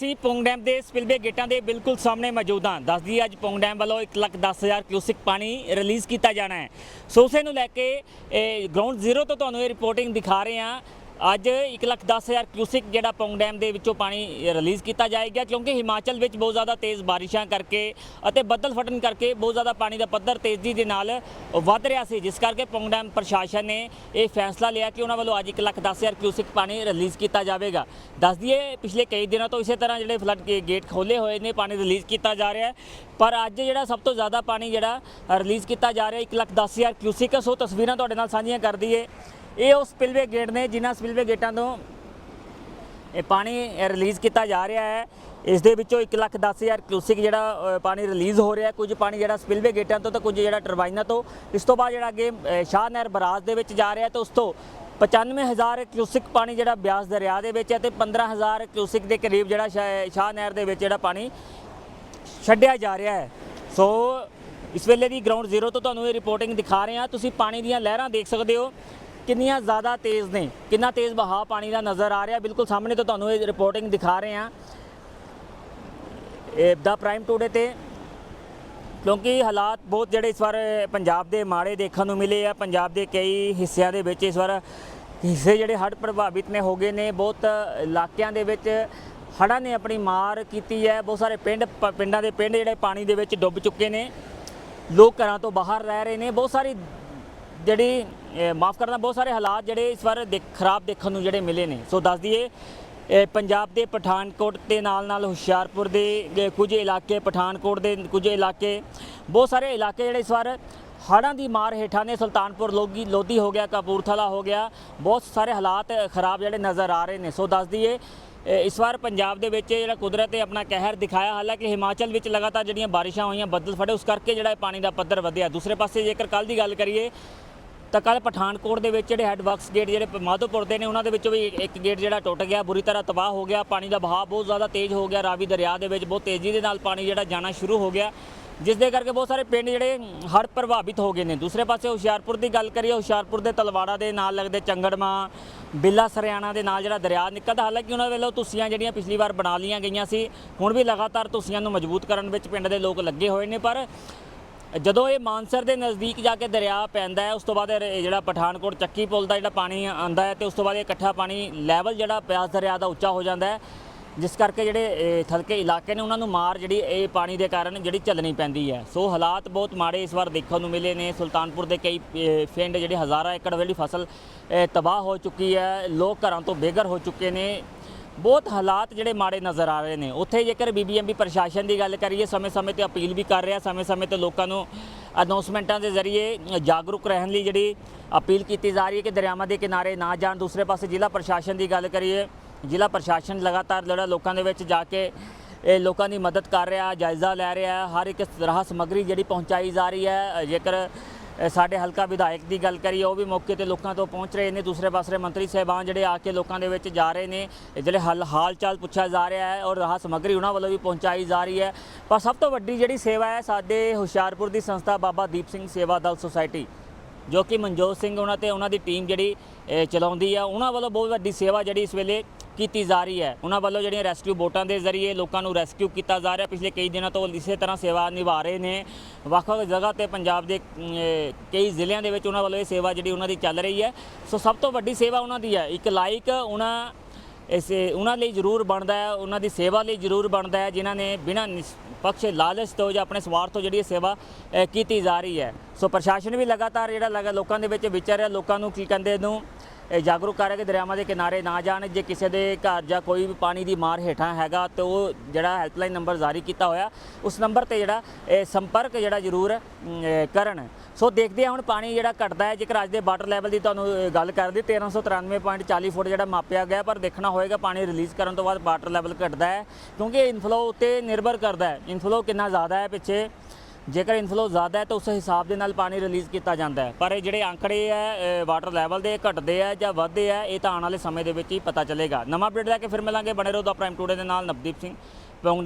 ਅਸੀਂ ਪੌਂਗ ਡੈਮ ਦੇ ਸਪਿਲਵੇ ਗੇਟਾਂ ਦੇ ਬਿਲਕੁਲ ਸਾਹਮਣੇ ਮੌਜੂਦ ਹਾਂ ਦੱਸਦੀ ਅੱਜ ਪੌਂਗ ਡੈਮ ਵੱਲੋਂ 110000 ਕਿਊਸਿਕ ਪਾਣੀ ਰਿਲੀਜ਼ ਕੀਤਾ ਜਾਣਾ ਹੈ। ਸੋ ਉਸੇ ਨੂੰ ਲੈ ਕੇ ਗਰਾਊਂਡ ਜ਼ੀਰੋ ਤੋਂ ਤੁਹਾਨੂੰ ਇਹ ਰਿਪੋਰਟਿੰਗ ਦਿਖਾ ਰਹੇ ਹਾਂ। ਅੱਜ 110000 ਕਿਊਸਿਕ ਜਿਹੜਾ ਪੌਂਗ ਡੈਮ ਦੇ ਵਿੱਚੋਂ ਪਾਣੀ ਰਿਲੀਜ਼ ਕੀਤਾ ਜਾਏਗਾ, ਕਿਉਂਕਿ ਹਿਮਾਚਲ ਵਿੱਚ ਬਹੁਤ ਜ਼ਿਆਦਾ ਤੇਜ਼ ਬਾਰਿਸ਼ਾਂ ਕਰਕੇ ਅਤੇ ਬੱਦਲ ਫਟਣ ਕਰਕੇ ਬਹੁਤ ਜ਼ਿਆਦਾ ਪਾਣੀ ਦਾ ਪੱਧਰ ਤੇਜ਼ੀ ਦੇ ਨਾਲ ਵੱਧ ਰਿਹਾ ਸੀ, ਜਿਸ ਕਰਕੇ ਪੌਂਗ ਡੈਮ ਪ੍ਰਸ਼ਾਸਨ ਨੇ ਇਹ ਫੈਸਲਾ ਲਿਆ ਕਿ ਉਹਨਾਂ ਵੱਲੋਂ ਅੱਜ 110000 ਕਿਊਸਿਕ ਪਾਣੀ ਰਿਲੀਜ਼ ਕੀਤਾ ਜਾਵੇਗਾ। ਦੱਸ ਦਈਏ, ਪਿਛਲੇ ਕਈ ਦਿਨਾਂ ਤੋਂ ਇਸੇ ਤਰ੍ਹਾਂ ਜਿਹੜੇ ਫਲੱਡ ਗੇਟ ਖੋਲੇ ਹੋਏ ਨੇ, ਪਾਣੀ ਰਿਲੀਜ਼ ਕੀਤਾ ਜਾ ਰਿਹਾ ਪਰ ਅੱਜ ਜਿਹੜਾ ਸਭ ਤੋਂ ਜ਼ਿਆਦਾ ਪਾਣੀ ਜਿਹੜਾ ਰਿਲੀਜ਼ ਕੀਤਾ ਜਾ ਰਿਹਾ 110000 ਕਿਊਸਿਕ, ਸੋ ਤਸਵੀਰਾਂ ਤੁਹਾਡੇ ਨਾਲ ਸਾਂਝੀਆਂ ਕਰ ਦਈਏ। ਇਹ ਉਹ ਸਪਿਲਵੇ ਗੇਟ ਨੇ ਜਿਨ੍ਹਾਂ ਸਪਿਲਵੇ ਗੇਟਾਂ ਤੋਂ ਇਹ ਪਾਣੀ ਰਿਲੀਜ਼ ਕੀਤਾ ਜਾ ਰਿਹਾ ਹੈ। ਇਸ ਦੇ ਵਿੱਚੋਂ 110000 ਕਿਊਸਿਕ ਜਿਹੜਾ ਪਾਣੀ ਰਿਲੀਜ਼ ਹੋ ਰਿਹਾ ਕੁਝ ਪਾਣੀ ਜਿਹੜਾ ਸਪਿਲਵੇ ਗੇਟਾਂ ਤੋਂ ਤਾਂ ਕੁਝ ਜਿਹੜਾ ਟਰਬਾਈਨਾਂ ਤੋਂ। ਇਸ ਤੋਂ ਬਾਅਦ ਜਿਹੜਾ ਅੱਗੇ ਅ, ਸ਼ਾਹ ਨਹਿਰ ਬਰਾਜ ਦੇ ਵਿੱਚ ਜਾ ਰਿਹਾ ਹੈ ਤੇ ਉਸ ਤੋਂ 95000 ਕਿਊਸਿਕ ਪਾਣੀ ਜਿਹੜਾ ਬਿਆਸ ਦਰਿਆ ਦੇ ਵਿੱਚ ਹੈ ਤੇ 15000 ਕਿਊਸਿਕ ਦੇ ਕਰੀਬ ਜਿਹੜਾ ਸ਼ਾਹ ਨਹਿਰ ਦੇ ਵਿੱਚ ਜਿਹੜਾ ਪਾਣੀ ਛੱਡਿਆ ਜਾ ਰਿਹਾ ਹੈ। ਸੋ ਇਸ ਵੇਲੇ ਦੀ ਗਰਾਊਂਡ ਜ਼ੀਰੋ ਤੋਂ ਤੁਹਾਨੂੰ ਇਹ ਰਿਪੋਰਟਿੰਗ ਦਿਖਾ ਰਹੇ ਹਾਂ। ਤੁਸੀਂ ਪਾਣੀ ਦੀਆਂ ਲਹਿਰਾਂ ਦੇਖ ਸਕਦੇ ਹੋ। ਕਿੰਨੀਆਂ ਜ਼ਿਆਦਾ ਤੇਜ਼ ਨੇ, ਕਿੰਨਾ ਤੇਜ਼ ਬਹਾਅ ਪਾਣੀ ਦਾ ਨਜ਼ਰ ਆ ਰਿਹਾ। ਬਿਲਕੁਲ ਸਾਹਮਣੇ ਤੋਂ ਤੁਹਾਨੂੰ ਇਹ ਰਿਪੋਰਟਿੰਗ ਦਿਖਾ ਰਹੇ ਹਾਂ। ਇਹ ਦਾ ਪ੍ਰਾਈਮ ਟੂਡੇ ਤੇ, ਕਿਉਂਕਿ ਹਾਲਾਤ ਬਹੁਤ ਜਿਹੜੇ ਇਸ ਵਾਰ ਪੰਜਾਬ ਦੇ ਮਾੜੇ ਦੇਖਣ ਨੂੰ ਮਿਲੇ ਆ। ਪੰਜਾਬ ਦੇ ਕਈ ਹਿੱਸਿਆਂ ਦੇ ਵਿੱਚ ਇਸ ਵਾਰ ਹਿੱਸੇ ਜਿਹੜੇ ਹੜ੍ਹ ਪ੍ਰਭਾਵਿਤ ਨੇ, ਹੋ ਗਏ ਨੇ। ਬਹੁਤ ਇਲਾਕਿਆਂ ਦੇ ਵਿੱਚ ਹੜ੍ਹਾਂ ਨੇ ਆਪਣੀ ਮਾਰ ਕੀਤੀ ਹੈ। ਬਹੁਤ ਸਾਰੇ ਪਿੰਡ ਪ- ਪਿੰਡਾਂ ਦੇ ਪਿੰਡ ਜਿਹੜੇ ਪਾਣੀ ਦੇ ਵਿੱਚ ਡੁੱਬ ਚੁੱਕੇ ਨੇ। ਲੋਕ ਘਰਾਂ ਤੋਂ ਬਾਹਰ ਰਹਿ ਰਹੇ ਨੇ। ਬਹੁਤ ਸਾਰੀ ਜਿਹੜੀ ਮਾਫ ਕਰਨਾ, ਬਹੁਤ ਸਾਰੇ ਹਾਲਾਤ ਜਿਹੜੇ ਇਸ ਵਾਰ ਦੇਖ, ਖਰਾਬ ਦੇਖਣ ਨੂੰ ਜਿਹੜੇ ਮਿਲੇ ਨੇ। ਸੋ ਦੱਸ ਦਈਏ ਪੰਜਾਬ ਦੇ ਪਠਾਨਕੋਟ ਦੇ ਨਾਲ ਨਾਲ ਹੁਸ਼ਿਆਰਪੁਰ ਦੇ ਕੁਝ ਇਲਾਕੇ, ਪਠਾਨਕੋਟ ਦੇ ਕੁਝ ਇਲਾਕੇ, ਬਹੁਤ ਸਾਰੇ ਇਲਾਕੇ ਜਿਹੜੇ ਇਸ ਵਾਰ ਹੜ੍ਹਾਂ ਦੀ ਮਾਰ ਹੇਠਾਂ ਨੇ। ਸੁਲਤਾਨਪੁਰ, ਲੋਗੀ, ਲੋਧੀ ਹੋ ਗਿਆ, ਕਪੂਰਥਲਾ ਹੋ ਗਿਆ, ਬਹੁਤ ਸਾਰੇ ਹਾਲਾਤ ਖਰਾਬ ਜਿਹੜੇ ਨਜ਼ਰ ਆ ਰਹੇ ਨੇ। ਸੋ ਦੱਸ ਦਈਏ ਇਸ ਵਾਰ ਪੰਜਾਬ ਦੇ ਵਿੱਚ ਜਿਹੜਾ ਕੁਦਰਤ ਨੇ ਆਪਣਾ ਕਹਿਰ ਦਿਖਾਇਆ, ਹਾਲਾਂਕਿ ਹਿਮਾਚਲ ਵਿੱਚ ਲਗਾਤਾਰ ਜਿਹੜੀਆਂ ਬਾਰਿਸ਼ਾਂ ਹੋਈਆਂ, ਬੱਦਲ ਫਟੇ ਉਸ ਕਰਕੇ ਜਿਹੜਾ ਪਾਣੀ ਦਾ ਪੱਧਰ ਵਧਿਆ। ਦੂਸਰੇ ਪਾਸੇ ਜੇਕਰ ਕੱਲ ਦੀ ਗੱਲ ਕਰੀਏ ਤਾਂ ਕੱਲ ਪਠਾਨਕੋਟ ਦੇ ਵਿੱਚ ਜਿਹੜੇ ਹੈੱਡ ਵਰਕਸ ਗੇਟ ਜਿਹੜੇ ਮਾਧੋਪੁਰ ਦੇ ਨੇ, ਉਹਨਾਂ ਦੇ ਵਿੱਚੋਂ ਵੀ ਇੱਕ ਗੇਟ ਜਿਹੜਾ ਟੁੱਟ ਗਿਆ, ਬੁਰੀ ਤਰ੍ਹਾਂ ਤਬਾਹ ਹੋ ਗਿਆ, ਪਾਣੀ ਦਾ ਵਹਾਅ ਬਹੁਤ ਜ਼ਿਆਦਾ ਤੇਜ਼ ਹੋ ਗਿਆ, ਰਾਵੀ ਦਰਿਆ ਦੇ ਵਿੱਚ ਬਹੁਤ ਤੇਜ਼ੀ ਦੇ ਨਾਲ ਪਾਣੀ ਜਿਹੜਾ ਜਾਣਾ ਸ਼ੁਰੂ ਹੋ ਗਿਆ, ਜਿਸ ਦੇ ਕਰਕੇ ਬਹੁਤ ਸਾਰੇ ਪਿੰਡ ਜਿਹੜੇ ਹੜ੍ਹ ਪ੍ਰਭਾਵਿਤ ਹੋ ਗਏ ਨੇ। ਦੂਸਰੇ ਪਾਸੇ ਹੁਸ਼ਿਆਰਪੁਰ ਦੀ ਗੱਲ ਕਰੀਏ, ਹੁਸ਼ਿਆਰਪੁਰ ਦੇ ਤਲਵਾੜਾ ਦੇ ਨਾਲ ਲੱਗਦੇ ਚੰਗੜਮਾ, ਬਿੱਲਾ ਸਰਿਆਣਾ ਦੇ ਨਾਲ ਜਿਹੜਾ ਦਰਿਆ ਨਿਕਲਦਾ, ਹਾਲਾਂਕਿ ਉਹਨਾਂ ਵੱਲੋਂ ਤੁਸੀਆਂ ਜਿਹੜੀਆਂ ਪਿਛਲੀ ਵਾਰ ਬਣਾ ਲੀਆਂ ਗਈਆਂ ਸੀ, ਹੁਣ ਵੀ ਲਗਾਤਾਰ ਤੁਸੀਆਂ ਨੂੰ ਮਜ਼ਬੂਤ ਕਰਨ ਵਿੱਚ ਪਿੰਡ ਦੇ ਲੋਕ ਲੱਗੇ ਹੋਏ ਨੇ, ਪਰ ਜਦੋਂ ਇਹ ਮਾਨਸਰ ਦੇ ਨਜ਼ਦੀਕ ਜਾ ਕੇ ਦਰਿਆ ਪੈਂਦਾ ਹੈ ਉਸ ਤੋਂ ਬਾਅਦ ਇਹ ਜਿਹੜਾ ਪਠਾਨਕੋਟ ਚੱਕੀ ਪੁਲ ਦਾ ਜਿਹੜਾ ਪਾਣੀ ਆਂਦਾ ਹੈ ਤੇ ਉਸ ਤੋਂ ਬਾਅਦ ਇਹ ਇਕੱਠਾ ਪਾਣੀ ਲੈਵਲ ਜਿਹੜਾ ਪਿਆਸ ਦਰਿਆ ਦਾ ਉੱਚਾ ਹੋ ਜਾਂਦਾ ਹੈ ਜਿਸ ਕਰਕੇ ਜਿਹੜੇ ਥਲਕੇ ਇਲਾਕੇ ਨੇ ਉਹਨਾਂ ਨੂੰ ਮਾਰ ਜਿਹੜੀ ਇਹ ਪਾਣੀ ਦੇ ਕਾਰਨ ਜਿਹੜੀ ਝੱਲਣੀ ਪੈਂਦੀ ਹੈ। ਸੋ ਹਾਲਾਤ ਬਹੁਤ ਮਾੜੇ ਇਸ ਵਾਰ ਦੇਖਣ ਨੂੰ ਮਿਲੇ ਨੇ ਸੁਲਤਾਨਪੁਰ ਦੇ ਕਈ ਇਹ, ਪਿੰਡ ਜਿਹੜੇ ਹਜ਼ਾਰਾਂ ਏਕੜ ਵਾਲੀ ਫਸਲ ਤਬਾਹ ਹੋ ਚੁੱਕੀ ਹੈ ਲੋਕ ਘਰਾਂ ਤੋਂ ਬੇਘਰ ਹੋ ਚੁੱਕੇ ਨੇ। ਬਹੁਤ ਹਾਲਾਤ ਜਿਹੜੇ ਮਾੜੇ ਨਜ਼ਰ ਆ ਰਹੇ ਨੇ। ਉੱਥੇ ਜੇਕਰ ਬੀਬੀਐਮਬੀ ਪ੍ਰਸ਼ਾਸਨ ਦੀ ਗੱਲ ਕਰੀਏ, ਸਮੇਂ-ਸਮੇਂ ਤੇ ਅਪੀਲ ਵੀ ਕਰ ਰਿਹਾ, ਸਮੇਂ-ਸਮੇਂ ਤੇ ਲੋਕਾਂ ਨੂੰ ਅਨਾਉਂਸਮੈਂਟਾਂ ਦੇ ਜ਼ਰੀਏ ਜਾਗਰੂਕ ਰਹਿਣ ਲਈ ਜਿਹੜੀ ਅਪੀਲ ਕੀਤੀ ਜਾ ਰਹੀ ਹੈ ਕਿ ਦਰਿਆਵਾਂ ਦੇ ਕਿਨਾਰੇ ਨਾ ਜਾਣ। ਦੂਸਰੇ ਪਾਸੇ ਜ਼ਿਲ੍ਹਾ ਪ੍ਰਸ਼ਾਸਨ ਦੀ ਗੱਲ ਕਰੀਏ, ਜ਼ਿਲ੍ਹਾ ਪ੍ਰਸ਼ਾਸਨ ਲਗਾਤਾਰ ਜਿਹੜਾ ਲੋਕਾਂ ਦੇ ਵਿੱਚ ਜਾ ਕੇ ਇਹ ਲੋਕਾਂ ਦੀ ਮਦਦ ਕਰ ਰਿਹਾ, ਜਾਇਜ਼ਾ ਲੈ ਰਿਹਾ ਹਰ ਇੱਕ ਰਾਹ ਸਮੱਗਰੀ ਜਿਹੜੀ ਪਹੁੰਚਾਈ ਜਾ ਰਹੀ ਹੈ। ਜੇਕਰ ਸਾਡੇ ਹਲਕਾ ਵਿਧਾਇਕ ਦੀ ਗੱਲ ਕਰੀਏ, ਉਹ ਵੀ ਮੌਕੇ ਤੇ ਲੋਕਾਂ ਤੋਂ ਪਹੁੰਚ ਰਹੇ ਨੇ, ਦੂਸਰੇ ਪਾਸੇ ਮੰਤਰੀ ਸਾਹਿਬਾਨ ਜਿਹੜੇ ਆ ਕੇ ਲੋਕਾਂ ਦੇ ਵਿੱਚ ਜਾ ਰਹੇ ਨੇ ਜਿਹੜੇ ਹਲ ਹਾਲ ਚਾਲ ਪੁੱਛਿਆ ਜਾ ਰਿਹਾ ਹੈ ਔਰ ਰਾਹ ਸਮੱਗਰੀ ਉਹਨਾਂ ਵੱਲੋਂ ਵੀ ਪਹੁੰਚਾਈ ਜਾ ਰਹੀ ਹੈ। ਪਰ ਸਭ ਤੋਂ ਵੱਡੀ ਜਿਹੜੀ ਸੇਵਾ ਹੈ, ਸਾਡੇ ਹੁਸ਼ਿਆਰਪੁਰ ਦੀ ਸੰਸਥਾ ਬਾਬਾ ਦੀਪ ਸਿੰਘ ਸੇਵਾ ਦਲ ਸੁਸਾਇਟੀ, ਜੋ ਕਿ ਮਨਜੋਤ ਸਿੰਘ ਉਹਨਾਂ ਤੇ ਉਹਨਾਂ ਦੀ ਟੀਮ ਜਿਹੜੀ ਚਲਾਉਂਦੀ ਆ, ਉਹਨਾਂ ਵੱਲੋਂ ਬਹੁਤ ਵੱਡੀ ਸੇਵਾ ਜਿਹੜੀ ਇਸ ਵੇਲੇ ਕੀਤੀ ਜਾ ਰਹੀ ਹੈ। ਉਹਨਾਂ ਵੱਲੋਂ ਜਿਹੜੀਆਂ ਰੈਸਕਿਊ ਬੋਟਾਂ ਦੇ ਜ਼ਰੀਏ ਲੋਕਾਂ ਨੂੰ ਰੈਸਕਿਊ ਕੀਤਾ ਜਾ ਰਿਹਾ। ਪਿਛਲੇ ਕਈ ਦਿਨਾਂ ਤੋਂ ਇਸੇ ਤਰ੍ਹਾਂ ਸੇਵਾ ਨਿਭਾ ਰਹੇ ਨੇ। ਵੱਖ-ਵੱਖ ਜਗ੍ਹਾ ਤੇ ਪੰਜਾਬ ਦੇ ਕਈ ਜ਼ਿਲ੍ਹਿਆਂ ਦੇ ਵਿੱਚ ਉਹਨਾਂ ਵੱਲੋਂ ਇਹ ਸੇਵਾ ਜਿਹੜੀ ਉਹਨਾਂ ਦੀ ਚੱਲ ਰਹੀ ਹੈ। ਸੋ ਸਭ ਤੋਂ ਵੱਡੀ ਸੇਵਾ ਉਹਨਾਂ ਦੀ ਹੈ। ਇੱਕ ਲਾਈਕ ਉਹਨਾਂ, ਇਸ, ਉਹਨਾਂ ਲਈ ਜ਼ਰੂਰ ਬਣਦਾ ਹੈ। ਉਹਨਾਂ ਦੀ ਸੇਵਾ ਲਈ ਜ਼ਰੂਰ ਬਣਦਾ ਹੈ, ਜਿਨ੍ਹਾਂ ਨੇ ਬਿਨਾਂ ਪਕਸ਼ ਲਾਲਚ ਤੋਂ ਜਾਂ ਆਪਣੇ ਸਵਾਰਥ ਤੋਂ ਜਿਹੜੀ ਇਹ ਸੇਵਾ ਕੀਤੀ ਜਾ ਰਹੀ ਹੈ। ਸੋ ਪ੍ਰਸ਼ਾਸਨ ਵੀ ਲਗਾਤਾਰ ਜਿਹੜਾ ਲਗਾ ਲੋਕਾਂ ਦੇ ਵਿੱਚ ਵਿਚਰ ਰਿਹਾ। ਲੋਕਾਂ ਨੂੰ ਕੀ ਕਹਿੰਦੇ ਨੂੰ? ਜਾਗਰੂਕ ਕਰ ਰਿਹਾ ਕਿ ਦਰਿਆਵਾਂ ਦੇ ਕਿਨਾਰੇ ਨਾ ਜਾਣ ਜੇ ਕਿਸੇ ਦੇ ਘਰ ਜਾਂ ਕੋਈ ਵੀ ਪਾਣੀ ਦੀ ਮਾਰ ਹੇਠਾਂ ਹੈਗਾ ਤੇ ਉਹ ਜਿਹੜਾ ਹੈਲਪਲਾਈਨ ਨੰਬਰ ਜਾਰੀ ਕੀਤਾ ਹੋਇਆ ਉਸ ਨੰਬਰ ਤੇ ਜਿਹੜਾ ਇਹ ਸੰਪਰਕ ਜਿਹੜਾ ਜ਼ਰੂਰ ਕਰਨ। ਸੋ ਦੇਖਦੇ ਹਾਂ ਹੁਣ ਪਾਣੀ ਜਿਹੜਾ ਘਟਦਾ ਹੈ ਜੇਕਰ ਅੱਜ ਦੇ ਵਾਟਰ ਲੈਵਲ ਦੀ ਤੁਹਾਨੂੰ ਅ, ਗੱਲ ਕਰਦੀ 1393.40 ਫੁੱਟ ਜਿਹੜਾ ਮਾਪਿਆ ਗਿਆ ਪਰ ਦੇਖਣਾ ਹੋਏਗਾ ਪਾਣੀ ਰਿਲੀਜ਼ ਕਰਨ ਤੋਂ ਬਾਅਦ ਵਾਟਰ ਲੈਵਲ ਘਟਦਾ ਹੈ ਕਿਉਂਕਿ ਇਨਫਲੋ ਉੱਤੇ ਨਿਰਭਰ ਕਰਦਾ ਹੈ। ਇਨਫਲੋ ਕਿੰਨਾ ਜ਼ਿਆਦਾ ਹੈ ਪਿੱਛੇ? ਜੇਕਰ ਇਨਫਲੋ ਜ਼ਿਆਦਾ ਹੈ ਤਾਂ ਉਸ ਹਿਸਾਬ ਦੇ ਨਾਲ ਪਾਣੀ ਰਿਲੀਜ਼ ਕੀਤਾ ਜਾਂਦਾ ਹੈ। ਪਰ ਇਹ ਜਿਹੜੇ ਅੰਕੜੇ ਹੈ ਵਾਟਰ ਲੈਵਲ ਦੇ ਘਟਦੇ ਆ ਜਾਂ ਵਧਦੇ ਆ ਇਹ ਤਾਂ ਆਉਣ ਵਾਲੇ ਸਮੇਂ ਦੇ ਵਿੱਚ ਹੀ ਪਤਾ ਚੱਲੇਗਾ। ਨਵਾਂ ਅਪਡੇਟ ਲੈ ਕੇ ਫਿਰ ਮਿਲਾਂਗੇ ਬਣੇ ਰਹੋ ਦਾ ਪ੍ਰਾਈਮ ਟੂਡੇ ਦੇ ਨਾਲ, ਨਵਦੀਪ ਸਿੰਘ ਪੌਂਗ